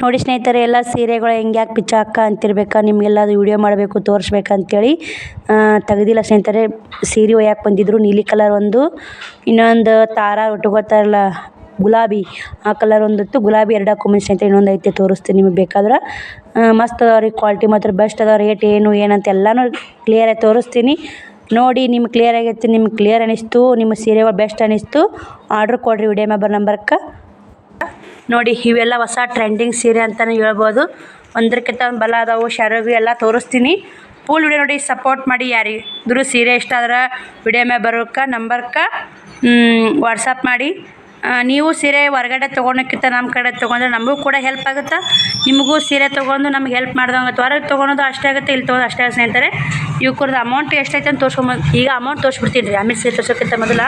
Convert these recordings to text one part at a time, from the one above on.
ನೋಡಿ ಸ್ನೇಹಿತರೆ, ಎಲ್ಲ ಸೀರೆಗಳು ಹೆಂಗೆ ಯಾಕೆ ಪಿಚ್ಚಾಕ ಅಂತಿರ್ಬೇಕಾ ನಿಮಗೆಲ್ಲ ಅದು ವಿಡಿಯೋ ಮಾಡಬೇಕು, ತೋರಿಸ್ಬೇಕಂತೇಳಿ ತೆಗ್ದಿಲ್ಲ ಸ್ನೇಹಿತರೆ. ಸೀರೆ ಒಯ್ಯಾಕೆ ಬಂದಿದ್ರು, ನೀಲಿ ಕಲರ್ ಒಂದು, ಇನ್ನೊಂದು ತಾರ ಉಟ್ಕೋತಾರಲ್ಲ, ಗುಲಾಬಿ, ಆ ಕಲರ್ ಒಂದಿತ್ತು. ಗುಲಾಬಿ ಎರಡು ಹಾಕೊಂಬಂದು ಸ್ನೇಹಿತರೆ, ಇನ್ನೊಂದು ಐತೆ, ತೋರಿಸ್ತೀನಿ ನಿಮಗೆ ಬೇಕಾದ್ರೆ. ಮಸ್ತ್ ಅದಾವ ರೀ ಕ್ವಾಲಿಟಿ ಮಾತ್ರ ಬೆಸ್ಟ್ ಅದಾವ ರೇಟ್ ಏನು ಏನಂತ ಎಲ್ಲನೂ ಕ್ಲಿಯರಾಗಿ ತೋರಿಸ್ತೀನಿ. ನೋಡಿ ನಿಮ್ಗೆ ಕ್ಲಿಯರ್ ಆಗೈತಿ ನಿಮ್ಗೆ ಕ್ಲಿಯರ್ ಅನಿಸ್ತು, ನಿಮ್ಮ ಸೀರೆಗಳು ಬೆಸ್ಟ್ ಅನಿಸ್ತು. ಆರ್ಡ್ರ್ ಕೊಡಿರಿ ವಿಡಿಯೋ ಮೆಂಬರ್ ನಂಬರ್ಗೆ ನೋಡಿ ಇವೆಲ್ಲ ಹೊಸ ಟ್ರೆಂಡಿಂಗ್ ಸೀರೆ ಅಂತಲೇ ಹೇಳ್ಬೋದು. ಒಂದಕ್ಕಿಂತ ಒಂದು ಬಲ ಅದಾವು ಶರವಿ ಎಲ್ಲ ತೋರಿಸ್ತೀನಿ. ಫುಲ್ ವಿಡಿಯೋ ನೋಡಿ ಸಪೋರ್ಟ್ ಮಾಡಿ ಯಾರಿಗೂ ಸೀರೆ ಇಷ್ಟ ಆದ್ರೆ ವಿಡಿಯೋ ಮೇಲೆ ಬರೋಕ್ಕೆ ನಂಬರ್ಗೆ ವಾಟ್ಸಪ್ ಮಾಡಿ. ನೀವು ಸೀರೆ ಹೊರಗಡೆ ತೊಗೊಳೋಕ್ಕಿಂತ ನಮ್ಮ ಕಡೆ ತೊಗೊಂಡ್ರೆ ನಮಗೂ ಕೂಡ ಹೆಲ್ಪ್ ಆಗುತ್ತೆ? ನಿಮಗೂ ಸೀರೆ ತೊಗೊಂಡು ನಮ್ಗೆ ಹೆಲ್ಪ್ ಮಾಡ್ದಂಗೆ ಹೊರಗೆ ತೊಗೊಳೋದು ಅಷ್ಟೇ ಆಗುತ್ತೆ, ಇಲ್ಲಿ ತೊಗೊಂಡು ಅಷ್ಟೇ ಸ್ನೇಹಿತರೆ. ಇವ್ರದ್ದು ಅಮೌಂಟ್ ಎಷ್ಟೈತೆ ಅಂತ ತೋರಿಸ್ಕೊಂಬ ಈಗ ಅಮೌಂಟ್ ತೋರಿಸ್ಬಿಡ್ತೀನಿ ರೀ. ಆಮೇಲೆ ಸೀರೆ ತೋರಿಸೋಕ್ಕಿಂತ ಮೊದಲ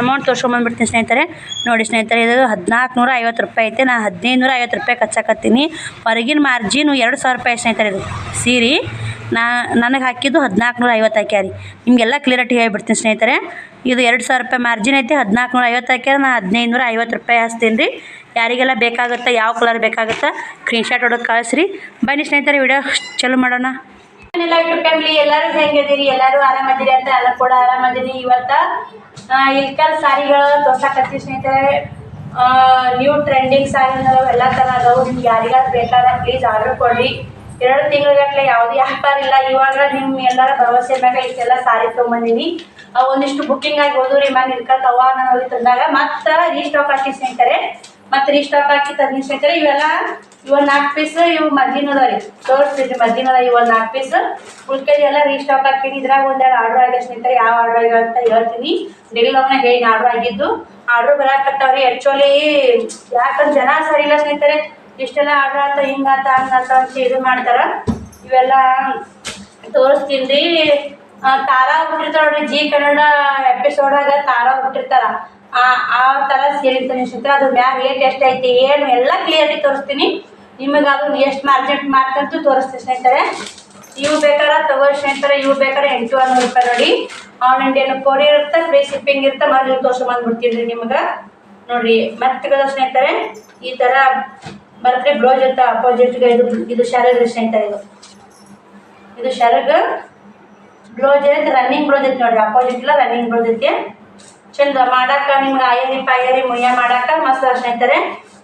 ಅಮೌಂಟ್ ತೋರ್ಸ್ಕೊಂಬಂದ್ಬಿಡ್ತೀನಿ ಸ್ನೇಹಿತರೆ. ನೋಡಿ ಸ್ನೇಹಿತರೆ, ಇದು ಹದಿನಾಲ್ಕು ನೂರ ಐವತ್ತು ರೂಪಾಯಿ ಐತೆ. ನಾನು ಹದಿನೈದು ನೂರ ಐವತ್ತು ರೂಪಾಯಿ ಕಚ್ಚಾಕತ್ತೀನಿ. ಹೊರಗಿನ ಮಾರ್ಜಿನು ಎರಡು ಸಾವಿರ ರೂಪಾಯಿ ಸ್ನೇಹಿತರೆ ಇದು. ಸೀರೆ, ನಾ ನನಗೆ ಹಾಕಿದ್ದು ಹದಿನಾಲ್ಕು ನೂರ ಐವತ್ತು ಹಾಕ್ಯಾರಿ ನಿಮಗೆಲ್ಲ ಕ್ಲಿಯರಿಟಿ ಹೇಳ್ಬಿಡ್ತೀನಿ ಸ್ನೇಹಿತರೆ. ಇದು ಎರಡು ಸಾವಿರ ರೂಪಾಯಿ ಮಾರ್ಜಿನ್ ಐತೆ ಹದಿನಾಲ್ಕು ನೂರ ಐವತ್ತು ಹಾಕ್ಯಾರ ನಾನು ಹದಿನೈದು ನೂರ ಐವತ್ತು ರೂಪಾಯಿ ಹಚ್ತೀನಿ ರೀ. ಯಾರಿಗೆಲ್ಲ ಬೇಕಾಗುತ್ತೆ, ಯಾವ ಕಲರ್ ಬೇಕಾಗುತ್ತೆ ಸ್ಕ್ರೀನ್ಶಾಟ್ ಹೊಡೋದು ಕಳಿಸ್ರಿ. ಬನ್ನಿ ಸ್ನೇಹಿತರೆ ವಿಡಿಯೋ ಚಲೋ ಮಾಡೋಣ. ಎಲ್ಲ ಯೂಟ್ಯೂಬ್ ಫ್ಯಾಮಿಲಿ ಎಲ್ಲರೂ ಹೆಂಗಿದ್ದೀರಿ ಎಲ್ಲರೂ ಆರಾಮದಿರಿ ಅಂತ? ಎಲ್ಲ ಕೂಡ ಆರಾಮದಿರಿ ಇವತ್ತ. ಇಲ್ಕಲ್ ಸಾರಿಗಳು ತೋರ್ಸಕತ್ತಿ ಸ್ನೇಹಿತರೆ ನ್ಯೂ ಟ್ರೆಂಡಿಂಗ್ ಸಾರಿ ಎಲ್ಲ ಥರ ಅದಾವು. ನಿಮ್ಗೆ ಯಾರಿಗಾದ್ರು ಬೇಕಾದ ಪ್ಲೀಸ್ ಆರ್ಡರ್ ಕೊಡ್ರಿ. ಎರಡು ತಿಂಗಳಗಟ್ಲೆ ಯಾವುದೇ ವ್ಯಾಪಾರ ಇಲ್ಲ. ಇವಾಗ ನಿಮ್ಮ ಎಲ್ಲರ ಭರವಸೆ ಮ್ಯಾಗ ಇಷ್ಟೆಲ್ಲ ಸಾರಿ ತೊಗೊಂಬಂದೀನಿ. ಒಂದಿಷ್ಟು ಬುಕ್ಕಿಂಗ್ ಆಗಿ ಹೋದ್ರಿ ಮ್ಯಾಗ ಇಲ್ಕಲ್ ತವ ನಾನು ಹೋಗಿ ತಂದಾಗ ಮತ್ತೆ ರೀಸ್ಟಾಕ್ ಹಾಕಿ ಸ್ನೇಹಿತರೆ. ಮತ್ತೆ ರೀಸ್ಟಾಕ್ ಹಾಕಿ ತದ್ನಿಸ್ ಇವೆಲ್ಲ ಇವ ನಾಲ್ಕು ಪೀಸ್ ಇವು ಮದ್ದಿನ ಅದಾವ ರೀ. ತೋರಿಸ್ತೀನಿ ಮದ್ದಿನ ಅದ ಇವ ನಾಲ್ಕು ಪೀಸ್ ಉಳ್ಕೆದು ಎಲ್ಲ ರೀಸ್ಟಾಕ್ ಹಾಕಿನಿ ಇದ್ರಾಗ ಒಂದೆರಡು ಆರ್ಡರ್ ಆಗಿದೆ ಸ್ನೇಹಿತರೆ ಯಾವ ಆರ್ಡರ್ ಆಗಿದೆ ಅಂತ ಹೇಳ್ತೀನಿ. ಡೆಲಿವರ್ನ ಹೇಳಿ ಆರ್ಡರ್ ಆಗಿದ್ದು. ಆರ್ಡರ್ ಬರಾಕತ್ತಾವ್ರಿ ಆ್ಯಕ್ಚುಲಿ ಯಾಕಂದ್ರೆ ಜನ ಸರಿ ಇಲ್ಲ ಸ್ನೇಹಿತರೆ ಇಷ್ಟೆಲ್ಲ ಆರ್ಡರ್ ಆತ ಹಿಂಗಾತ ಅಂತ ಅಂತ ಇದು ಮಾಡ್ತಾರ. ಇವೆಲ್ಲ ತೋರಿಸ್ತೀನಿ ರೀ. ತಾರಾ ಹುಟ್ಟಿರ್ತಾರ ನೋಡ್ರಿ. ಜಿ ಕನ್ನಡ ಎಪಿಸೋಡಾಗ ತಾರಾ ಹುಟ್ಟಿರ್ತಾರ. ಆ ಆ ಥರ ಸೇರಿರ್ತೀನಿ ಸ್ನೇಹಿತರೆ ಅದು ಮ್ಯಾಗ ರೇಟ್ ಎಷ್ಟೈತಿ ಏನು ಎಲ್ಲ ಕ್ಲಿಯರ್ಲಿ ತೋರಿಸ್ತೀನಿ. ನಿಮಗೆ ಅದು ಎಷ್ಟು ಮಾರ್ಜೆಂಟ್ ಮಾಡ್ತಂತೂ ತೋರಿಸ್ತೀನಿ ಸ್ನೇಹಿತರೆ. ಇವು ಬೇಕಾದ್ರೆ ತಗೋ ಸ್ನೇಹಿತರೆ, ಇವು ಬೇಕಾದ್ರೆ ಎಂಟು ಹನ್ನೂರು ರೂಪಾಯಿ ನೋಡಿ. ಆನ್ ಇಂಡಿಯನ್ ಕೊರಿ ಇರುತ್ತೆ ಫ್ರೀ ಶಿಪ್ಪಿಂಗ್ ಇರುತ್ತೆ ಮರಳಿ ತೋರ್ಸ್ಕೊಂಬಂದ್ಬಿಡ್ತೀನಿ ರೀ ನಿಮಗೆ. ನೋಡ್ರಿ ಮತ್ತೆ ಸ್ನೇಹಿತರೆ, ಈ ಥರ ಬರ್ತ್ಡೇ ಬ್ಲೌಸ್ ಇರ್ತಾ ಅಪೋಸಿಟ್ಗೆ ಇದು ಇದು ಶರಗ್ ಸ್ನೇಹಿತರೆ ಇದು. ಇದು ಶರಗ್ ಬ್ಲೌಸ್ ಇರುತ್ತೆ ರನ್ನಿಂಗ್ ಬ್ಲೌಸ್ ಐತೆ ನೋಡ್ರಿ ಅಪೋಸಿಟ್ ರನ್ನಿಂಗ್ ಬ್ಲೌಸ್ ಚಂದ ಮಾಡಾಕ ನಿಮ್ಗೆ ಆಯರಿ ಪಾಯರಿ, ಮುಯ್ಯ ಮಾಡಾಕ ಮಸ್ತ್ ಅರ್ಶನ ಸ್ನೇಹಿತರೆ.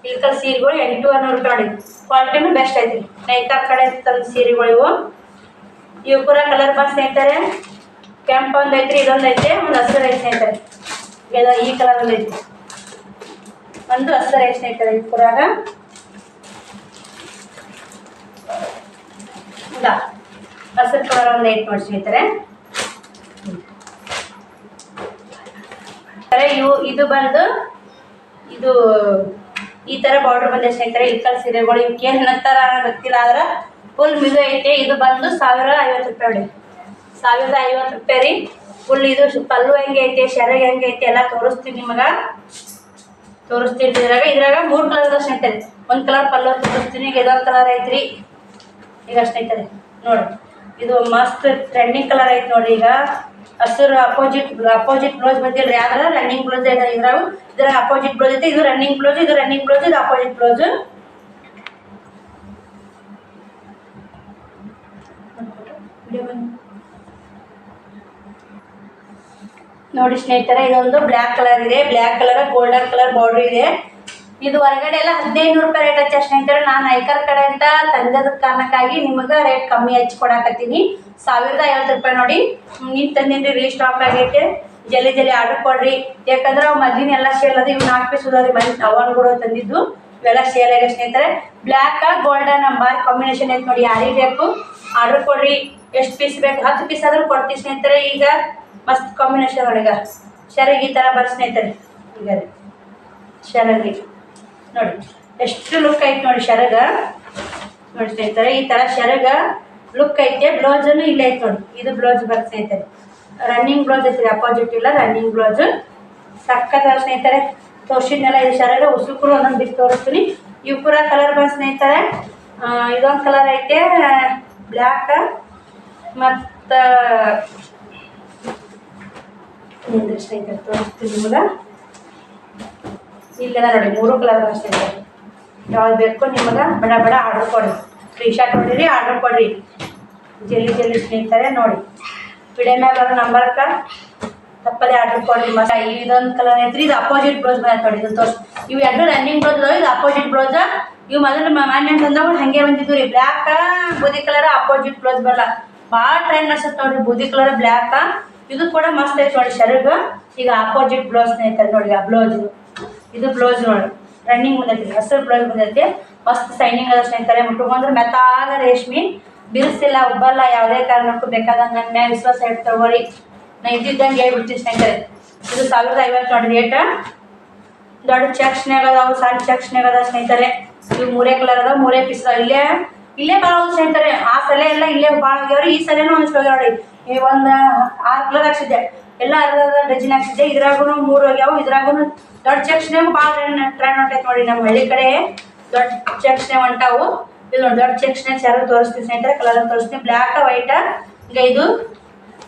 ಇಲ್ಕಲ್ ಸೀರೆಗಳು ಎಂಟು ಅನ್ನೂರು ರೂಪಾಯಿ ಕ್ವಾಲಿಟಿನೂ ಬೆಸ್ಟ್ ಐತಿ. ನೈಕಾರ್ ಕಡೆ ತಂದ ಸೀರೆಗಳು ಇವು. ಇವು ಪೂರ ಕಲರ್ ಬಸ್ ಸ್ನೇಹಿತರೆ. ಕೆಂಪು ಒಂದು ಐತ್ರಿ, ಇದೊಂದು ಐತೆ, ಒಂದು ಹಸಿರು ಐತೆ ಸ್ನೇಹಿತರೆ. ಇದು ಈ ಕಲರ್ ಒಂದು ಐತಿ. ಒಂದು ಹಸಿರು ಐತೆ ಸ್ನೇಹಿತರೆ ಈ ಪೂರಾಗ. ಹಸಿರು ಕಲರ್ ಒಂದು ಐತೆ ನೋಡಿ ಸ್ನೇಹಿತರೆ. ತರ ಇವು ಇದು ಬಂದು ಇದು ಈ ತರ ಬಾರ್ಡರ್ ಬಂದೆ ಸ್ನೇಹಿತರೆ ಇಕ್ಕಲ್ ಸೀರೆಗಳು ಇವಕ್ಕೆ ಏನು ಅನ್ನತ್ತಾರ ಗೊತ್ತಿಲ್ಲ, ಆದ್ರೆ ಫುಲ್ ಮಿದು ಐತೆ. ಇದು ಬಂದು ಸಾವಿರ ಐವತ್ತು ರೂಪಾಯಿ ನೋಡಿ. ಸಾವಿರದ ಐವತ್ತು ರೂಪಾಯಿ ರೀ. ಫುಲ್ ಇದು ಪಲ್ಲು ಹೆಂಗೆ ಐತೆ ಶರ ಹೆಂಗೆ ಐತೆ ಎಲ್ಲ ತೋರಿಸ್ತೀನಿ ನಿಮಗೆ. ತೋರಿಸ್ತೀವಿ ಇದ್ರಾಗ. ಇದ್ರಾಗ ಮೂರು ಕಲರ್ ಅದ ಸ್ನೇಹಿತರೆ. ಒಂದು ಕಲರ್ ಪಲ್ಲು ತೋರಿಸ್ತೀನಿ. ಈಗ ಇದೊಂದು ಕಲರ್ ಐತ್ರಿ ಈಗ ಸ್ನೇಹಿತರೆ, ನೋಡಿ. ಇದು ಮಸ್ತ್ ಟ್ರೆಂಡಿಂಗ್ ಕಲರ್ ಐತೆ ನೋಡ್ರಿ ಈಗ. ಹಸಿರು ಅಪೋಸಿಟ್ ಅಪೋಸಿಟ್ ಬ್ಲೌಸ್ ಬಂದಿಲ್ಲ ಯಾವ್ದಾರ ರನ್ನಿಂಗ್ ಬ್ಲೌಸ್ ಇದೆ ಇದ್ರಾಗ. ಇದರ ಅಪೋಸಿಟ್ ಬ್ಲೌಸ್ ಐತೆ, ಇದು ರನ್ನಿಂಗ್ ಬ್ಲೌಸ್ ಇದು ರನ್ನಿಂಗ್ ಬ್ಲೌಸ್ ಇದು ಅಪೋಸಿಟ್ ಬ್ಲೌಸ್ ನೋಡಿ ಸ್ನೇಹಿತರೆ, ಇದೊಂದು ಬ್ಲ್ಯಾಕ್ ಕಲರ್ ಇದೆ. Black colour golden colour border ಇದೆ. ಇದು ಹೊರಗಡೆ ಎಲ್ಲ ಹದಿನೈದು ರೂಪಾಯಿ ರೇಟ್ ಹಚ್ಚ ಸ್ನೇಹಿತರೆ ನಾನು ಐಕರ್ ಅಂತ ತಂದದ ಕಾರಣಕ್ಕಾಗಿ ನಿಮಗೆ ರೇಟ್ ಕಮ್ಮಿ ಹಚ್ಚಿ ಕೊಡಾಕತ್ತೀನಿ. ಸಾವಿರದ ಐವತ್ತು ರೂಪಾಯಿ ನೋಡಿ. ನೀವು ರೀ ಸ್ಟಾಕ್ ಆಗೈತೆ. ಜಲ್ದಿ ಜಲ್ದಿ ಆರ್ಡರ್ ಕೊಡ್ರಿ. ಯಾಕಂದ್ರೆ ಅವು ಮೊದ್ಲಿನ ಎಲ್ಲ ಸೇಲ್ ಅದು ಇವು ನಾಲ್ಕು ಪೀಸ್ ಉದಾರಿ ಮನೆ ಅವನ್ ಕೂಡ ತಂದಿದ್ದು. ಇವೆಲ್ಲ ಸೇಲ್ ಆಗಿದೆ ಸ್ನೇಹಿತರೆ ಬ್ಲ್ಯಾಕ್ ಗೋಲ್ಡನ್ ಬಾರ್ ಕಾಂಬಿನೇಷನ್ ಐತೆ ನೋಡಿ. ಯಾರಿಗೆ ಬೇಕು ಆರ್ಡರ್ ಕೊಡ್ರಿ. ಎಷ್ಟು ಪೀಸ್ ಬೇಕು? ಹತ್ತು ಪೀಸ್ ಆದ್ರೂ ಕೊಡ್ತೀವಿ ಸ್ನೇಹಿತರೆ ಈಗ ಮಸ್ತ್ ಕಾಂಬಿನೇಷನ್ ಒಳಗೆ ಶರಗ್ ಈ ಥರ ಬರ್ ಸ್ನೇಹಿತರೆ. ಈಗ ರೀ. ನೋಡಿ, ಎಷ್ಟು ಲುಕ್ ಐತೆ ನೋಡಿ ಶರಗ. ನೋಡಿ ಸ್ನೇಹಿತರೆ ಈ ಥರ ಶರಗ ಲುಕ್ ಐತೆ ಬ್ಲೌಸನ್ನು ಇಲ್ಲ ಐತೆ ನೋಡಿ. ಇದು ಬ್ಲೌಸ್ ಬರುತ್ತೆ ಸ್ನೇಹಿತರೆ ರನ್ನಿಂಗ್ ಬ್ಲೌಸ್ ಐತೆ ಅಪೋಸಿಟ್ ಇಲ್ಲ ರನ್ನಿಂಗ್ ಬ್ಲೌಸ್ ಸಕ್ಕತ್ತ ಸ್ನೇಹಿತರೆ, ತೋರ್ಸಿದ್ನೆಲ್ಲ ಇದು ಶರಗ ಉಸುಕರು ಒಂದೊಂದು ಬಿಟ್ಟು ತೋರಿಸ್ತೀನಿ. ಇವು ಪೂರ ಕಲರ್ ಬಂದು ಸ್ನೇಹಿತರೆ. ಇದೊಂದು ಕಲರ್ ಐತೆ ಬ್ಲ್ಯಾಕ್ ಮತ್ತು ಸ್ನೇಹಿತರೆ ತೋರಿಸ್ತೀನಿ ನಿಮ್ಗೆ. ಇಲ್ಲೆಲ್ಲ ನೋಡಿ, ಮೂರು ಕಲರ್ ಸ್ನೇಹಿತರೆ ಯಾವ್ದು ಬೇಕು ನಿಮಗೆ ಬಡ ಬಡ ಆರ್ಡರ್ ಕೊಡಿ. ಫ್ರೀ ಶಾಟ್ ಹೊಡಿರಿ ಆರ್ಡರ್ ಕೊಡಿರಿ. ಜಲ್ದಿ ಜಲ್ದಿ ಸ್ನೇಹಿತರೆ, ನೋಡಿ. ವಿಡಿಯೋ ಮ್ಯಾಗ ಬರೋ ನಂಬರ್ಕ ತಪ್ಪದೆ ಆರ್ಡರ್ ಕೊಡಿರಿ. ಮತ್ತೆ ಇದೊಂದು ಕಲರ್ ಐತ್ರಿ ಇದು ಅಪೋಸಿಟ್ ಬ್ಲೌಸ್ ಬಂದ ನೋಡಿ ಇದು ತೋರ್ಸಿ. ಇವು ಎರಡು ರನ್ನಿಂಗ್ ಬ್ಲೌಸ್ ಇದು ಅಪೋಸಿಟ್ ಬ್ಲೌಸ್ ಇವು ಮೊದಲು ಮಾನ್ಯ ತಂದವು ಹಂಗೆ ಬಂದಿದ್ವು ರೀ. ಬ್ಲ್ಯಾಕ ಬೂದಿ ಕಲರ್ ಅಪೋಸಿಟ್ ಬ್ಲೌಸ್ ಬರಲ್ಲ. ಭಾಳ ಟ್ರೆಂಡ್ ಅನ್ಸುತ್ತೆ ನೋಡ್ರಿ, ಬೂದಿ ಕಲರ್ ಬ್ಲ್ಯಾಕ ಇದು ಕೂಡ ಮಸ್ತ್ ಐತೆ ನೋಡಿ, ಶರ್ಗ್. ಈಗ ಅಪೋಸಿಟ್ ಬ್ಲೌಸ್ ಐತೆ ನೋಡಿ, ಆ ಬ್ಲೌಸ್ ಇದು ಬ್ಲೌಸ್ ನೋಡಿ. ರನ್ನಿಂಗ್ ಬಂದೈತಿ. ಹಸಿರು ಬ್ಲೌಸ್ ಬಂದೈತಿ. ಮಸ್ತ್ ಸೈನಿಂಗ್ ಅದ ಸ್ನೇಹಿತರೆ ಮುಟ್ಕೊಂಡ್ರೆ ಮೆತ್ತಾಗ ರೇಷ್ಮೆ. ಬಿರುಸಿಲ್ಲ, ಉಬ್ಬಲ್ಲ, ಯಾವುದೇ ಕಾರಣಕ್ಕೂ ಬೇಕಾದಂಗೆ ನನ್ನ ಮ್ಯಾಗ ವಿಶ್ವಾಸ ಇಟ್ಟು ತಗೋರಿ ನಾ ಇದ್ದಿದ್ದಂಗೆ ಹೇಳ್ಬಿಡ್ತೀನಿ ಸ್ನೇಹಿತರೆ. ಇದು ಸಾವಿರದ ಐವತ್ತು ನೋಡಿ ರೇಟ್ ದೊಡ್ಡ ಚೆಕ್ಸ್ನಾಗ ಅದಾವು, ಸಣ್ಣ ಚೆಕ್ಸ್ನಾಗ ಅದಾವ ಸ್ನೇಹಿತರೆ. ಇದು ಮೂರೇ ಕಲರ್ ಅದಾವ, ಮೂರೇ ಪೀಸ್ ಇಲ್ಲೇ ಇಲ್ಲೇ ಭಾಳ ಸ್ನೇಹಿತರೆ. ಆ ಸಲ ಎಲ್ಲ ಇಲ್ಲೇ ಭಾಳ ಆಗ್ಯಾವ್ರಿ. ಈ ಸಲನೂ ಒಂದಿಷ್ಟು ಹೋಗ್ಯಾವ್ರಿ ಈ ಒಂದು ಆರು ಕಲರ್ ಹಾಕ್ಸಿದ್ದೆ. ಎಲ್ಲ ಅರ್ಧ ಅರ್ಧ ಡಜನ್ ಹಾಕ್ಸಿದ್ದೆ. ಇದ್ರಾಗೂ ಮೂರು ಹೋಗ್ಯಾವ ಇದ್ರಾಗೂ ದೊಡ್ಡ ಚೆಕ್ಸ್ನಾಗ ಭಾಳ ಟ್ರೈ ಹೊಂಟೈತೆ ನೋಡಿ ನಮ್ಮ ಹಳ್ಳಿ ಕಡೆ. ದೊಡ್ಡ ಚಕ್ಷನೆ ಹೊಂಟಾವು. ಇಲ್ಲಿ ನೋಡಿ ದೊಡ್ಡ ಚಕ್ಷನೆ ಶರ ತೋರಿಸ್ತೀನಿ ಸ್ನೇಹಿತರೆ, ಕಲರ್ ತೋರಿಸ್ತೀನಿ ಬ್ಲ್ಯಾಕ್ ವೈಟ್ ಈಗ ಇದು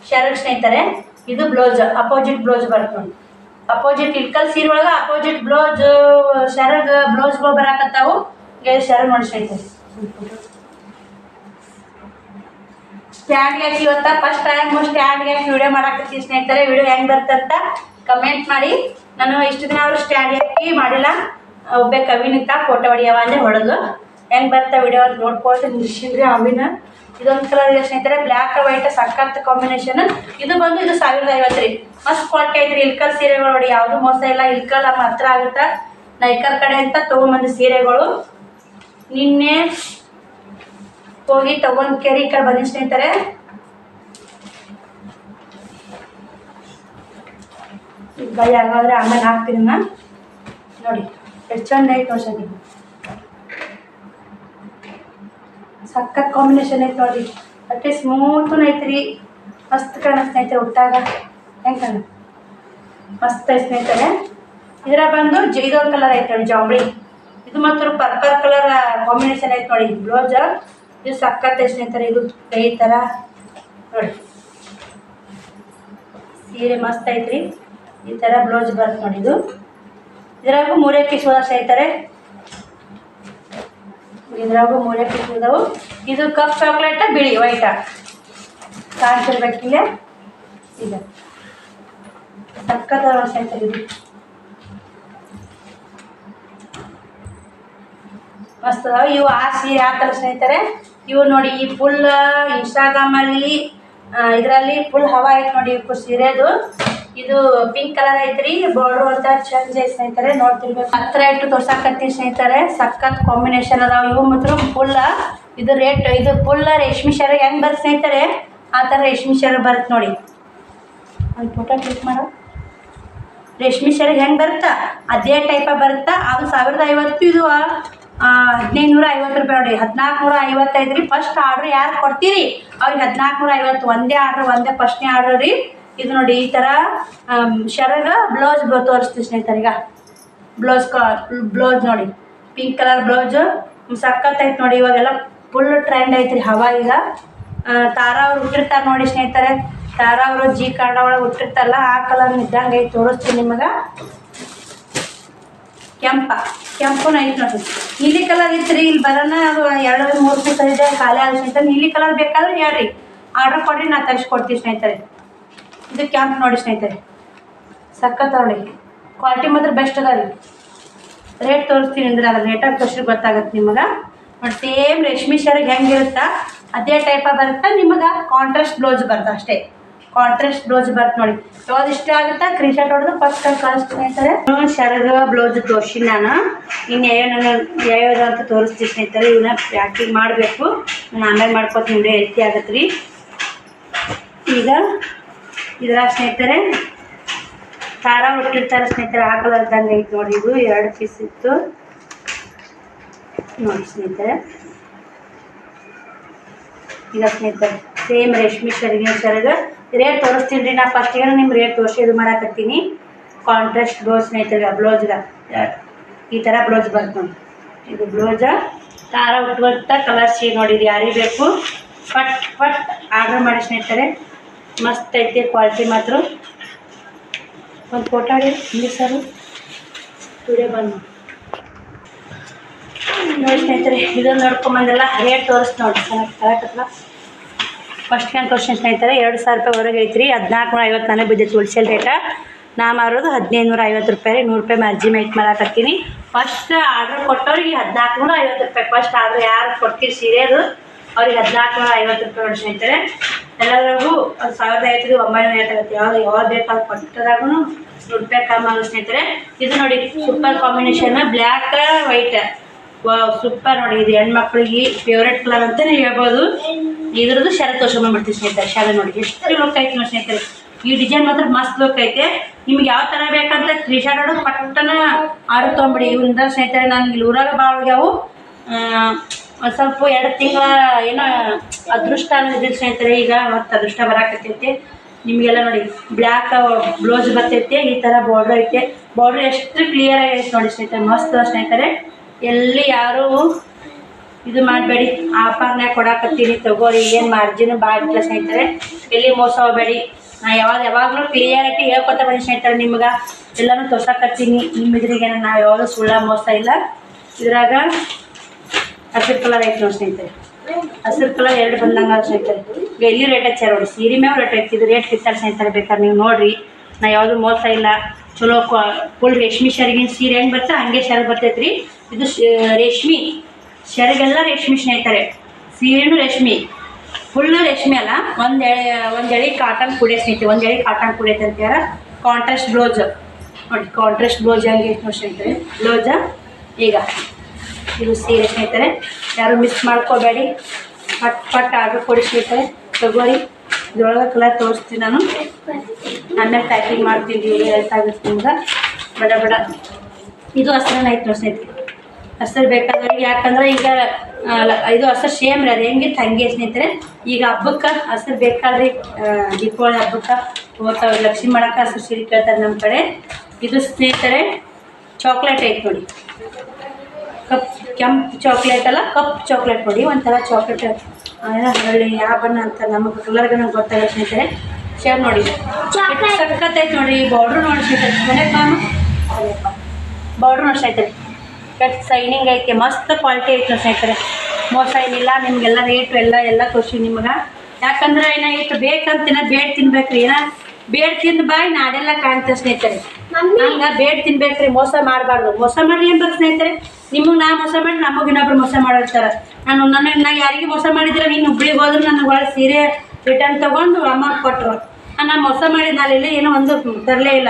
ಶರಕ್ ಸ್ನೇಹಿತರೆ. ಇದು ಬ್ಲೌಸ್, ಅಪೋಸಿಟ್ ಬ್ಲೌಸ್ ಬರ್ತು ನೋಡಿ. ಅಪೋಸಿಟ್ ಇಟ್ಕಲ್ ಸೀರೆ ಒಳಗೆ ಅಪೋಸಿಟ್ ಬ್ಲೌಸ್ ಶರಗ್ ಬ್ಲೌಸ್ಗಳು ಬರಾಕತ್ತಾವು. ಈಗ ಶರಗ್ ನೋಡಿ ಸ್ನೇಹಿತರೆ ಸ್ಟ್ಯಾಂಡ್ಗೆ ಗ್ಯಾಸ್ ಇವತ್ತ first time stand gas video ಮಾಡಾಕತ್ತೀವಿ ಸ್ನೇಹಿತರೆ. ವಿಡಿಯೋ ಹೆಂಗೆ ಬರ್ತಂತ ಕಮೆಂಟ್ ಮಾಡಿ. ನಾನು ಇಷ್ಟು ದಿನ ಅವರು ಸ್ಟ್ಯಾಂಡ್ ಯಾಕೆ ಮಾಡಿಲ್ಲ. ಒಬ್ಬ ಕವಿನಿತ ಫೋಟೋ ಹೊಡಿಯವ ಅಂದ್ರೆ ಹೊಡೆದು ಹೆಂಗೆ ಬರ್ತ ವಿಡಿಯೋ ಅಂತ ನೋಡ್ಕೊಳ್ತಾ ನಿಲ್ಸಿನ್ರಿ ಅವಿನ ಇದೊಂದು ಕಲರ್ ಸ್ನೇಹಿತರೆ. ಬ್ಲ್ಯಾಕ್ ವೈಟ್ ಸಕ್ಕತ್ ಕಾಂಬಿನೇಷನ್ ಇದು ಬಂದು ಇದು ಸಾವಿರದ ಐವತ್ತು ರೀ. ಮಸ್ತ್ ಕ್ವಾಲಿಟಿ ಐತ್ರಿ. ಇಲ್ಕಲ್ ಸೀರೆಗಳು ನೋಡಿ, ಯಾವುದು ಮೋಸ ಇಲ್ಲ. ಇಲ್ಕಲ್ ನಮ್ಮ ಹತ್ರ ಆಗುತ್ತೆ. ನೈಕರ್ ಕಡೆ ಅಂತ ತೊಗೊಂಬಂದು ಸೀರೆಗಳು. ನಿನ್ನೆ ಹೋಗಿ ತಗೊಂಡ್ ಕೆರೆ ಈ ಕಡೆ ಬನ್ನಿ ಸ್ನೇಹಿತರೆ. ಬೈ ಹಾಗಾದ್ರೆ ಆಮೇಲೆ ಹಾಕ್ತೀನಿ ನೋಡಿ, ಎಷ್ಟು ಚಂದ ಐತೆ ನೋಡಿ ಸಖತ್ ಕಾಂಬಿನೇಷನ್ ಐತೆ ನೋಡಿ. ಅಷ್ಟೇ ಸ್ಮೂತು ಐತ್ರಿ. ಮಸ್ತ್ ಕಾಣ ಸ್ನೇಹಿತರೆ, ಹುಟ್ಟಾಗ. ಹೆಂಗೆ ಕಾಣ? ಮಸ್ತ್ ಐತೆ ಸ್ನೇಹಿತರೆ. ಇದರ ಬಂದು ಜೈದೋ ಕಲರ್ ಐತೆ ನೋಡಿ, ಜಾಂಬಳಿ. ಇದು ಮಾತ್ರ ಪರ್ಪಲ್ ಕಲರ್ ಕಾಂಬಿನೇಷನ್ ಐತೆ ನೋಡಿ ಬ್ಲೌಸ್ ಇದು ಸಖತ್ ಸ್ನೇಹಿತರ ಇದು ಕೈ ಥರ ನೋಡಿ. ಸೀರೆ ಮಸ್ತ್ ಐತ್ರಿ. ಈ ಥರ ಬ್ಲೌಸ್ ಬರುತ್ತೆ ನೋಡಿ ಇದು. ಇದ್ರಾಗೂ ಮೂರೇ ಪೀಸ್ ಹೋದ ಸ್ನೇಹಿತರೆ ಇದ್ರಾಗೂ ಮೂರೇ ಪೀಸ್ ಇದಾವು ಇದು ಕಪ್ ಚಾಕ್ಲೇಟ್, ಬಿಳಿ ವೈಟ ಕಾಣ್ತಿರ್ಬೇಕಿಲ್ಲ. ಇದೆ ಸಕ್ಕತ್ತ ಸ್ನೇಹಿತರೆ ಇದು. ಮಸ್ತ್ ಇವು ಆ ಸೀರೆ ಹಾಕಲ್ಲ ಸ್ನೇಹಿತರೆ. ಇವು ನೋಡಿ ಈ ಫುಲ್ ಇನ್ಸ್ಟಾಗ್ರಾಮಲ್ಲಿ ಇದರಲ್ಲಿ ಫುಲ್ ಹವಾ ಐತೆ ನೋಡಿ ಇವು ಸೀರೆದು. ಇದು ಪಿಂಕ್ ಕಲರ್ ಐತ್ರಿ ಬಾರ್ಡರ್ ಅಂತ ಚೇಂಜ್ ಐತೆ ಸ್ನೇಹಿತರೆ, ನೋಡ್ತಿರ್ಬೇಕು. ಹತ್ರ ಇಟ್ಟು ತೋರ್ಸಾಕತ್ತೀವಿ ಸ್ನೇಹಿತರೆ, ಸಖತ್ ಕಾಂಬಿನೇಷನ್ ಅದಾವ ಇವು ಮಾತ್ರ ಫುಲ್ ಇದು ರೇಟ್ ಇದು ಫುಲ್ ರೇಷ್ಮೆ ಶರ ಹೆಂಗೆ ಬರುತ್ತೆ ಸ್ನೇಹಿತರೆ? ಆ ಥರ ರೇಷ್ಮೆ ಶರ ಬರುತ್ತೆ ನೋಡಿ. ಒಂದು ಫೋಟೋ ಕ್ಲಿಕ್ ಮಾಡೋ. ರೇಷ್ಮೆ ಶರ ಹೆಂಗೆ ಬರುತ್ತಾ? ಅದೇ ಟೈಪ ಬರುತ್ತಾ? ಅದು ಸಾವಿರದ ಐವತ್ತು ಇದು ಹದಿನೈದು ನೂರ ಐವತ್ತು ರೂಪಾಯಿ ನೋಡಿ ಹದಿನಾಲ್ಕು ನೂರ ಐವತ್ತೈದು ರೀ ಫಸ್ಟ್ ಆರ್ಡ್ರ್ ಯಾರು ಕೊಡ್ತೀರಿ? ಅವ್ರಿಗೆ ಹದಿನಾಲ್ಕು ನೂರ ಐವತ್ತು ಒಂದೇ ಆರ್ಡ್ರ್ ಒಂದೇ ಫಸ್ಟ್ನೇ ಆರ್ಡ್ರ್ ರೀ. ಇದು ನೋಡಿ, ಈ ಥರ ಶರಗ ಬ್ಲೌಸ್ ತೋರಿಸ್ತೀವಿ ಸ್ನೇಹಿತರಿಗ ಬ್ಲೌಸ್ ಕ ಬ್ಲೌಸ್ ನೋಡಿ ಪಿಂಕ್ ಕಲರ್ ಬ್ಲೌಸು ಸಖತ್ತೈತೆ ನೋಡಿ, ಇವಾಗೆಲ್ಲ ಫುಲ್ ಟ್ರೆಂಡ್ ಐತ್ರಿ ಹವಾ ಈಗ. ತಾರಾ ಅವ್ರು ಹುಟ್ಟಿರ್ತಾರೆ ನೋಡಿ ಸ್ನೇಹಿತರೆ. ತಾರಾ ಅವರು ಜಿ ಕನ್ನಡ ಒಳಗೆ ಹುಟ್ಟಿರ್ತಾರಲ್ಲ ಆ ಕಲರ್ ಇದ್ದಂಗೆ ತೋರಿಸ್ತೀನಿ ನಿಮಗೆ. ಕೆಂಪ, ಕೆಂಪು ನೈಟ್ ನೋಡಿ. ನೀಲಿ ಕಲರ್ ಇತ್ತು ಇಲ್ಲಿ ಬರೋಣ, ಅದು ಎರಡು ಮೂರು ಪೀಸ್ ಇದೆ, ಖಾಲಿ ಆದ ಸ್ನೇಹಿತರೆ ನೀಲಿ ಕಲರ್ ಬೇಕಾದ್ರೆ ಹೇಳ್ರಿ. ಆರ್ಡ್ರ್ ಕೊಡ್ರಿ, ನಾ ತರಿಸ್ಕೊಡ್ತೀನಿ ಸ್ನೇಹಿತರೆ. ಇದು ಕೆಂಪು ನೋಡಿ ಸ್ನೇಹಿತರೆ. ಸಖತ್ ನೋಡಿ ಕ್ವಾಲಿಟಿ ಮಾತ್ರ ಬೆಸ್ಟ್ ಅದ ರೀ ರೇಟ್ ತೋರಿಸ್ತೀನಿ ಅಂದ್ರೆ ಅದ್ರ ರೇಟಾಗಿ ತೋರಿಸಿ ಗೊತ್ತಾಗತ್ತೆ ನಿಮಗೆ. ಬಟ್ ಸೇಮ್ ರೇಷ್ಮೆ ಶರ್ಗ್ ಹೆಂಗಿರುತ್ತಾ, ಅದೇ ಟೈಪ ಬರುತ್ತಾ, ನಿಮಗೆ ಕಾಂಟ್ರಾಸ್ಟ್ ಬ್ಲೌಸ್ ಬರುತ್ತೆ ಅಷ್ಟೇ. ಕಾಂಟ್ರಾಸ್ಟ್ ಬ್ಲೌಸ್ ಬರುತ್ತೆ ನೋಡಿ. ಯಾವ್ದು ಇಷ್ಟ ಆಗುತ್ತಾ? ಕ್ರೀನ್ ಹೊಡೆದು ಫಸ್ಟ್ ಕಳಿಸ್ತೀನಿ ಸ್ನೇಹಿತರೆ. ಶರದ ಬ್ಲೌಸ್ ತೋರಿಸಿ ನಾನು. ಇನ್ನು ಯಾವ ಯಾವ್ಯಾವ್ದು ಅಂತ ತೋರಿಸ್ತೀನಿ ಸ್ನೇಹಿತರೆ. ಇವನ್ನ ಪ್ಯಾಕಿಂಗ್ ಮಾಡಬೇಕು. ನಾನು ಆಮೇಲೆ ಮಾಡ್ಕೊತೀನಿ. ಹೆಚ್ಚಿ ಆಗತ್ತೆ ರೀ. ಈಗ ಇದರ ಸ್ನೇಹಿತರೆ ಖಾರ ಹುಟ್ಟಿರ್ತಾರೆ ಸ್ನೇಹಿತರೆ. ಹಾಕಲಾರ್ದಂಗೆ ಐತೆ ನೋಡಿ ಇದು. ಎರಡು ಪೀಸ್ ಇತ್ತು. ನೋಡಿ ಸ್ನೇಹಿತರೆ. ಈಗ ಸ್ನೇಹಿತರೆ ಸೇಮ್ ರೇಷ್ಮೆ ಶರಿಗೆ ಶರಗ ರೇಟ್ ತೋರಿಸ್ತೀನಿ ರೀ ನಾ ಫಸ್ಟಿಗೆ ನಿಮ್ಮ ರೇಟ್ ತೋರಿಸಿ ಇದು ಮಾಡಾಕತ್ತೀನಿ. ಕಾಂಟ್ರಾಸ್ಟ್ ಬ್ಲೌಸ್ ಸ್ನೇಹಿತರೆ ಬ್ಲೌಸ್ಗ ಈ ಥರ ಬ್ಲೌಸ್ ಬರ್ತು ನೋಡಿ. ಇದು ಬ್ಲೌಸ ಖಾರ ಹುಟ್ಟುವಂಥ ಕಲರ್ ಸಿ ನೋಡಿ ಇದು ಯಾರಿಗೆ ಬೇಕು? ಪಟ್ ಪಟ್ ಆರ್ಡ್ರ್ ಮಾಡಿ ಸ್ನೇಹಿತರೆ. ಮಸ್ತ್ ಐತೆ ಕ್ವಾಲಿಟಿ ಮಾತ್ರ. ಒಂದು ಫೋಟೋ ಹಿಂಗೆ ಸರ್ ಟುಡೇ ಬಂದು. ನೋಡಿ ಸ್ನೇಹಿತರೆ ಇದೊಂದು ನೋಡ್ಕೊಂಬಂದೆಲ್ಲ ರೇಟ್ ತೋರಿಸ್ ನೋಡಿ. ಕರೆಕ್ಟ್ ಫಸ್ಟ್ ಕ್ಯಾನ್ ಕ್ವಶನ್ ಸ್ನೇಹಿತರೆ, ಎರಡು ಸಾವಿರ ರೂಪಾಯಿ ಹೊರಗೆ ಐತ್ರಿ ಹದಿನಾಲ್ಕು ನೂರ ಐವತ್ತು ನನಗೆ ಬಿದ್ದೈತಿ ಹೋಲ್ಸೇಲ್ ರೇಟ ನಾ ಮಾರೋದು ಹದಿನೈದು ನೂರ ಐವತ್ತು ರೂಪಾಯಿ ನೂರು ರೂಪಾಯಿ ಮಾರ್ಜಿ ಮೇಟ್ ಮಾಡಾಕತ್ತೀನಿ ಫಸ್ಟ್ ಆರ್ಡ್ರ್ ಕೊಟ್ಟವ್ರಿಗೆ ಹದಿನಾಲ್ಕು ನೂರ ಐವತ್ತು ರೂಪಾಯಿ ಫಸ್ಟ್ ಆರ್ಡ್ರ್ ಯಾರು ಕೊಡ್ತೀರಿ ಸೀರೆದು ಅವ್ರಿಗೆ ಹದಿನಾಲ್ಕು ನೂರ ಐವತ್ತು ರೂಪಾಯಿ ನೋಡಿ ಸ್ನೇಹಿತರೆ. ಎಲ್ಲರಿಗೂ ಒಂದು ಸಾವಿರದ ಐವತ್ತು, ಒಂಬೈನೂರ ಐವತ್ತು ಯಾವ್ದು ಯಾವ್ದು ಬೇಕಾದ ಕೊಟ್ಟದಾಗೂ ನೂರು ರೂಪಾಯಿ ಕಮ್ಮಿ ಆಗೋ ಸ್ನೇಹಿತರೆ. ಇದು ನೋಡಿ super combination black white super ನೋಡಿ, ಇದು ಹೆಣ್ಮಕ್ಳಿಗೆ ಫೇವ್ರೇಟ್ ಕಲರ್ ಅಂತಲೇ ಹೇಳ್ಬೋದು. ಇದ್ರದ್ದು ಶಾಲೆ ತೋರ್ಸ್ಕೊಂಡ್ಬಿಡ್ತೀವಿ ಸ್ನೇಹಿತರೆ, ಶಾಲೆ ನೋಡಿ. ಎಷ್ಟು ಲುಕ್ ಐತೆ ನೋಡಿ ಸ್ನೇಹಿತರೆ. ಈ ಡಿಸೈನ್ ಮಾತ್ರ ಮಸ್ತ್ ಲುಕ್ ಐತೆ. ನಿಮ್ಗೆ ಯಾವ ಥರ ಬೇಕಂತ ತ್ರೀ ಶಾರ್ಟ್ ಪಟ್ಟನ ಆರ್ಡರ್ ತೊಗೊಂಬಿಡಿ. ಇವರಿಂದ ಸ್ನೇಹಿತರೆ, ನಾನು ಇಲ್ಲಿ ಊರಾಗ ಭಾಳ ಹೋಗ್ಯಾವು. ಒಂದು ಸ್ವಲ್ಪ ಎರಡು ತಿಂಗಳ ಏನೋ ಅದೃಷ್ಟ ಅನ್ನೋದಿಲ್ಲ ಸ್ನೇಹಿತರೆ, ಈಗ ಮತ್ತು ಅದೃಷ್ಟ ಬರಾಕತ್ತೈತೆ. ನಿಮಗೆಲ್ಲ ನೋಡಿ ಬ್ಲ್ಯಾಕ್ ಬ್ಲೌಸ್ ಬರ್ತೈತೆ, ಈ ಥರ ಬಾರ್ಡ್ರ್ ಐತೆ. ಬಾರ್ಡ್ರ್ ಎಷ್ಟು ಕ್ಲಿಯರ್ ಆಗೈತೆ ನೋಡಿ ಸ್ನೇಹಿತರೆ, ಮಸ್ತ್ ಸ್ನೇಹಿತರೆ. ಎಲ್ಲಿ ಯಾರು ಇದು ಮಾಡಬೇಡಿ. ಆಫರ್ನ್ಯಾಗ ಕೊಡಾಕತ್ತೀನಿ. ತಗೋರಿ ಏನು ಮಾರ್ಜಿನ್ ಭಾಳ ಇಲ್ಲ ಸ್ನೇಹಿತರೆ. ಎಲ್ಲಿ ಮೋಸ ಹೋಗಬೇಡಿ. ನಾ ಯಾವಾಗ ಯಾವಾಗಲೂ ಕ್ಲಿಯರಾಗಿ ಹೇಳ್ಕೊತ ಬನ್ನಿ ಸ್ನೇಹಿತರೆ ನಿಮ್ಗೆ. ಎಲ್ಲನೂ ತೋರ್ಸಕತ್ತೀನಿ. ನಿಮ್ಮ ಇದ್ರಿಗೆ ನಾವು ಯಾವಾಗಲೂ ಸುಳ್ಳ ಮೋಸ ಇಲ್ಲ. ಇದ್ರಾಗ ಹಸಿರು ಕಲರ್ ಐತೆ ನೋಡಿ ಸ್ನೇಹಿತರೆ. ಹಸಿರು ಕಲರ್ ಎರಡು ಬಂದಂಗೆ ಸ್ನೇಹಿತರೆ. ಈಗ ಎಲ್ಲಿ ರೇಟ್ ಹಚ್ಚಾರ ನೋಡಿ. ಸೀರೆ ಮ್ಯಾಗ ರೇಟ್ ಐತಿ ಇದು ರೇಟ್ ಕಿತ್ತಾರ ಸ್ನೇಹಿತರೆ ಬೇಕಾದ್ರೆ ನೀವು ನೋಡ್ರಿ. ನಾ ಯಾವುದು ಮೋಸ ಇಲ್ಲ. ಚಲೋ ಫುಲ್ ರೇಷ್ಮೆ ಶರಿಗಿನ ಸೀರೆ ಹೆಂಗೆ ಬರ್ತಾ ಹಂಗೆ ಶರಗ್ ಬರ್ತೈತೆ ಇದು ರೇಷ್ಮಿ. ರೇಷ್ಮೆ ರೇಷ್ಮಿ ಸ್ನೇಹಿತರೆ. ಸೀರೆನೂ ರೇಷ್ಮಿ. ಫುಲ್ಲು ರೇಷ್ಮಿ ಅಲ್ಲ. ಒಂದು ಒಂದು ಎಳೆ ಕಾಟನ್ ಕುಡಿಯ ಸ್ನೇಹಿತರೆ. ಒಂದು ಎಳೆ ಕಾಟನ್ ಕುಡಿಯತ್ತೆ ಅಂತ ಹೇಳ ಕಾಂಟ್ರಾಸ್ಟ್ ಬ್ಲೌಸ್ ನೋಡಿ ಕಾಂಟ್ರಾಸ್ಟ್ ಬ್ಲೌಸ್ ಹಂಗೆ ಸ್ನೇಹಿತರೆ. ಬ್ಲೌಸ ಈಗ ಇದು ಸೀರೆ ಸ್ನೇಹಿತರೆ. ಯಾರು ಮಿಸ್ ಮಾಡ್ಕೋಬೇಡಿ. ಪಟ್ ಪಟ್ ಆರ್ಡ್ರ್ ಕೊಡಿ ಸ್ನೇಹಿತರೆ. ತಗೋರಿ. ಇದ್ರೊಳಗೆ ಕಲರ್ ತೋರಿಸ್ತೀನಿ ನಾನು. ಆಮೇಲೆ ಪ್ಯಾಕಿಂಗ್ ಮಾಡ್ತೀನಿ ಆಗುತ್ತೆ ನಿಮ್ಗೆ. ಬಡ ಬಡ. ಇದು ಹಸಿರನ್ನ ಐತೆ ನೋಡಿ ಸ್ನೇಹಿತರೆ. ಹಸಿರು ಬೇಕಾದವ್ರಿಗೆ ಯಾಕಂದ್ರೆ ಈಗ ಇದು ಹಸಿರು ಸೇಮ್ ರೀ ಅದು ಹೆಂಗಿತ್ತು ಹಂಗೆ ಸ್ನೇಹಿತರೆ ಈಗ ಹಬ್ಬಕ್ಕೆ ಹಸಿರು ಬೇಕಾದ್ರಿ ದೀಪಾವಳಿ ಹಬ್ಬಕ್ಕೆ ಹೋಗ್ತಾವೆ ಲಕ್ಷ್ಮಿ ಮಾಡಕ್ಕೆ ಹಸಿರು ಸೀರೆ ಕೇಳ್ತಾರೆ ನಮ್ಮ ಕಡೆ. ಇದು ಸ್ನೇಹಿತರೆ ಚಾಕ್ಲೇಟ್ ಐತೆ ನೋಡಿ. ಕಪ್ ಕೆಂಪು ಚಾಕ್ಲೇಟ್ ಅಲ್ಲ ಕಪ್ ಚಾಕ್ಲೇಟ್ ನೋಡಿ ಒಂಥರ ಚಾಕ್ಲೇಟ್ ಹಳ್ಳಿ ಯಾವ ಬಣ್ಣ ಅಂತ ನಮಗೆ ಕಲರ್ಗೆ ನಂಗೆ ಗೊತ್ತಾಗ ಸ್ನೇಹಿತರೆ. ಶೇರ್ ನೋಡಿ. ಸಕ್ಕತ್ತೈತೆ ನೋಡಿ ಬಾರ್ಡ್ರ್ ನೋಡಿ ಸ್ನೇಹಿತರೆ. ಮನೆಗೆ ಬಾರ್ಡ್ರ್ ನೋಡಿ ಸ್ನೇಹಿತರೆ. ಎಷ್ಟು ಸೈನಿಂಗ್ ಐತೆ. ಮಸ್ತ್ ಕ್ವಾಲಿಟಿ ಐತೆ ಸ್ನೇಹಿತರೆ. ಮೋಸ ಏನಿಲ್ಲ ನಿಮಗೆಲ್ಲ ರೇಟು ಎಲ್ಲ ಎಲ್ಲ ಖುಷಿ ನಿಮ್ಗೆ. ಯಾಕಂದ್ರೆ ಏನ ಇಟ್ಟು ಬೇಕಂತಿನ ಬೇಡ್ ತಿನ್ಬೇಕ್ರಿ. ಏನ ಬೇಡ್ ತಿಂದು ಬಾಯ್ ನಾಡೆಲ್ಲ ಕಾಣ್ತೇವೆ ಸ್ನೇಹಿತರೆ. ಹಂಗ ಬೇಡ್ ತಿನ್ಬೇಕ್ರಿ ಮೋಸ ಮಾಡಬಾರ್ದು. ಮೋಸ ಮಾಡಿ ಏನ್ ಸ್ನೇಹಿತರೆ. ನಿಮಗೆ ನಾ ಮೋಸ ಮಾಡಿ ನಮಗೆ ಇನ್ನೊಬ್ರು ಮೋಸ ಮಾಡಿರ್ತಾರೆ ನಾನು ನನ್ನ ನಾ ಯಾರಿಗೆ ಮೋಸ ಮಾಡಿದ್ರೆ ನೀನು ಹುಬ್ಳಿಗೆ ಹೋದ್ರೆ ನನಗೆ ಒಳಗೆ ಸೀರೆ ರಿಟರ್ನ್ ತೊಗೊಂಡು ಅಮ್ಮ ಕೊಟ್ಟರು ನಾನು ಮೋಸ ಮಾಡಿದ ಏನೋ ಒಂದು ತರಲೇ ಇಲ್ಲ.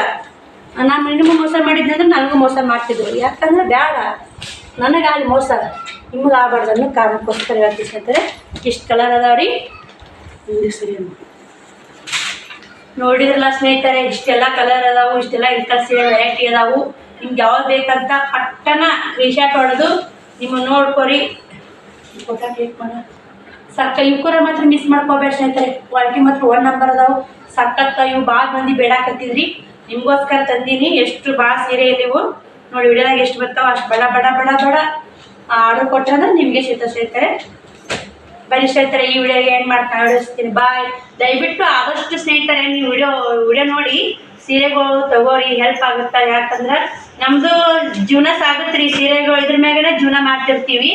ನಾ ಮಿನಿಮಮ್ ಮೋಸ ಮಾಡಿದ್ದೆ ಅಂದ್ರೆ ನನಗೂ ಮೋಸ ಮಾಡ್ತಿದ್ರು. ಯಾಕಂದ್ರೆ ಬೇಡ ನನಗೆ ಅಲ್ಲಿ ಮೋಸ. ನಿಮ್ಗೆ ಆಗಬಾರ್ದು ಅನ್ನೋ ಕಾರಣಕ್ಕೋಸ್ಕರ ಹೇಳ್ತೀವಿ ಸ್ನೇಹಿತರೆ. ಇಷ್ಟು ಕಲರ್ ಅದಾವ ರೀ? ಸರಿ ನೋಡಿದ್ರಲ್ಲ ಸ್ನೇಹಿತರೆ, ಇಷ್ಟೆಲ್ಲ ಕಲರ್ ಅದಾವು, ಇಷ್ಟೆಲ್ಲ ಇಂಥ ಸೀರೆ ವೆರೈಟಿ ಅದಾವು. ನಿಮ್ಗೆ ಯಾವ್ದು ಬೇಕಂತ ಪಟ್ಟನ ಕ್ರೀಶಾಟ್ ಹೊಡೆದು ನಿಮ್ಮ ನೋಡ್ಕೊರಿ. ಫೋಟೋ ಕ್ಲಿಕ್ ಮಾಡ. ಮಾತ್ರ ಮಿಸ್ ಮಾಡ್ಕೋಬೇಡ ಸ್ನೇಹಿತರೆ. ಕ್ವಾಲಿಟಿ ಮಾತ್ರ ಒನ್ ನಂಬರ್ ಅದಾವು. ಸಕ್ಕತ್ತ ಇವು ಭಾಳ ಮಂದಿ ಬೇಡಾಕತ್ತಿದ್ರಿ ನಿಮ್ಗೋಸ್ಕರ ತಂದೀನಿ. ಎಷ್ಟು ಭಾಳ ಸೀರೆ ನೀವು ನೋಡಿ ವಿಡಿಯೋದಾಗ ಎಷ್ಟು ಬರ್ತಾವ ಅಷ್ಟು ಬಡ ಬಡ ಬಡ ಬಡ. ಆರ್ಡರ್ ಕೊಟ್ಟರೆ ನಿಮಗೆ ಶೀತ ಸ್ನೇಹಿತರೆ ಬನ್ನಿ ಸ್ನೇಹಿತರೆ ಈ ವಿಡಿಯೋಗೆ ಏನು ಮಾಡ್ತಾ ಆಡಿಸ್ತೀನಿ ಬಾಯ್ ದಯವಿಟ್ಟು ಆದಷ್ಟು ಸ್ನೇಹಿತರೆ, ನೀವು ವಿಡಿಯೋ ವಿಡಿಯೋ ನೋಡಿ. ಸೀರೆಗಳು ತಗೋರಿ ಹೆಲ್ಪ್ ಆಗುತ್ತಾ ಯಾಕಂದ್ರೆ ನಮ್ಮದು ಜೀವನ ಸಾಗುತ್ತೆ ರೀ ಸೀರೆಗಳು ಇದ್ರ ಮ್ಯಾಗನೇ ಜೀವನ ಮಾಡ್ತಿರ್ತೀವಿ.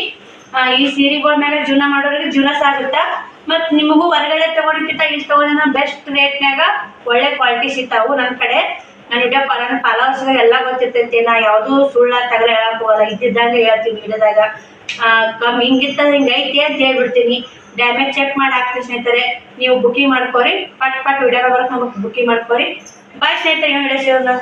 ಈ ಸೀರೆಗಳ ಮ್ಯಾಗ ಜೀವನ ಮಾಡೋರಿಗೆ ಜೀವನ ಸಾಗುತ್ತಾ? ಮತ್ತು ನಿಮಗೂ ಹೊರಗಡೆ ತೊಗೊಳಕ್ಕಿಂತ ಇಲ್ಲಿ ತೊಗೊಂಡ್ರೆ ಬೆಸ್ಟ್ ರೇಟ್ನಾಗ ಒಳ್ಳೆ ಕ್ವಾಲಿಟಿ ಸಿಗ್ತಾವು ನನ್ನ ಕಡೆ. ನಾನು ವಿಡಿಯೋ ನನ್ನ ಎಲ್ಲ ಗೊತ್ತಿರ್ತೈತಿ, ನಾ ಯಾವುದೂ ಸುಳ್ಳ ತಗಲ ಹೇಳಕ್ ಹೋಗಲ್ಲ. ಇದ್ದಿದ್ದಂಗೆ ಹೇಳ್ತೀನಿ ವಿಡಿಯೋದಾಗ. ಕಮ್ಮಿ ಹಿಂಗಿರ್ತದೆ ಹಿಂಗೆ ಐತಿ ಅಂತ ಹೇಳ್ಬಿಡ್ತೀನಿ. ಡ್ಯಾಮೇಜ್ ಚೆಕ್ ಮಾಡಿ ಹಾಕ್ತೀವಿ ಸ್ನೇಹಿತರೆ. ನೀವು ಬುಕಿಂಗ್ ಮಾಡ್ಕೋರಿ. ಪಟ್ ಪಟ್ ವಿಡಿಯೋ ಬರೋಕೆ ನಮಗೆ ಬುಕಿಂಗ್ ಮಾಡ್ಕೋರಿ. ಬಾಯ್ ಸ್ನೇಹಿತರೆ ಹೇಳಿ ವಿಡಿಯೋ